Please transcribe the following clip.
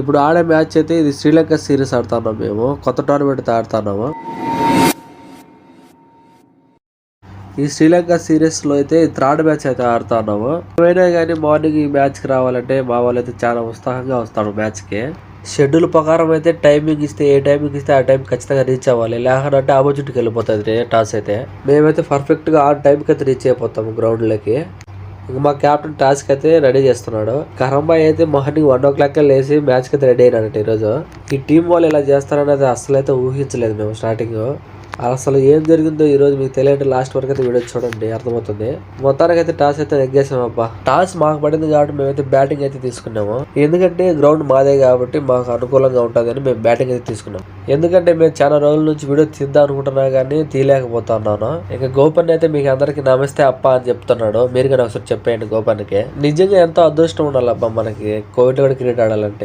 ఇప్పుడు ఆడే మ్యాచ్ అయితే ఇది శ్రీలంక సిరీస్ ఆడుతున్నాం మేము. కొత్త టోర్నమెంట్ ఆడుతున్నాము. ఈ శ్రీలంక సిరీస్లో అయితే థర్డ్ మ్యాచ్ అయితే ఆడుతున్నాము. ఏమైనా కానీ మార్నింగ్ ఈ మ్యాచ్కి రావాలంటే మా వాళ్ళు అయితే చాలా ఉత్సాహంగా వస్తారు మ్యాచ్కి. షెడ్యూల్ ప్రకారం అయితే టైమింగ్ ఇస్తే ఏ టైమింగ్ ఇస్తే ఆ టైం ఖచ్చితంగా రీచ్ అవ్వాలి. లేకపోతే ఆపోజిట్కి వెళ్ళిపోతుంది టాస్ అయితే. మేమైతే పర్ఫెక్ట్గా ఆ టైంకి అయితే రీచ్ అయిపోతాము గ్రౌండ్లోకి ఇక మా క్యాప్టెన్ టాస్క్ అయితే రెడీ చేస్తున్నాడు. కరంబాయ్ అయితే మార్నింగ్ వన్ ఓ క్లాక్ లేసి మ్యాచ్కి అయితే రెడీ అయినాడంట ఈరోజు. ఈ టీం వాళ్ళు ఇలా చేస్తారనేది అసలు అయితే ఊహించలేదు మేము స్టార్టింగ్ అసలు ఏం జరిగిందో ఈ రోజు మీకు తెలియంటే లాస్ట్ వరకు అయితే వీడియో చూడండి అర్థమవుతుంది. మొత్తానికి అయితే టాస్ అయితే నెగ్గేసాం అబ్బా టాస్ మాకు పడింది కాబట్టి మేమైతే బ్యాటింగ్ అయితే తీసుకున్నాము. ఎందుకంటే గ్రౌండ్ మాదే కాబట్టి మాకు అనుకూలంగా ఉంటుందని మేము బ్యాటింగ్ అయితే తీసుకున్నాం. ఎందుకంటే మేము చాలా రోజుల నుంచి వీడియో తీద్దాం అనుకుంటున్నా కానీ తీయలేకపోతున్నాను. ఇంకా గోపన్ అయితే మీకు అందరికి నమస్తే అప్ప అని చెప్తున్నాడు. మీరు కానీ ఒకసారి చెప్పేయండి గోపన్కి. నిజంగా ఎంతో అదృష్టం ఉండాలబ్బా మనకి. కోవిడ్ కూడా క్రికెట్ ఆడాలంటే.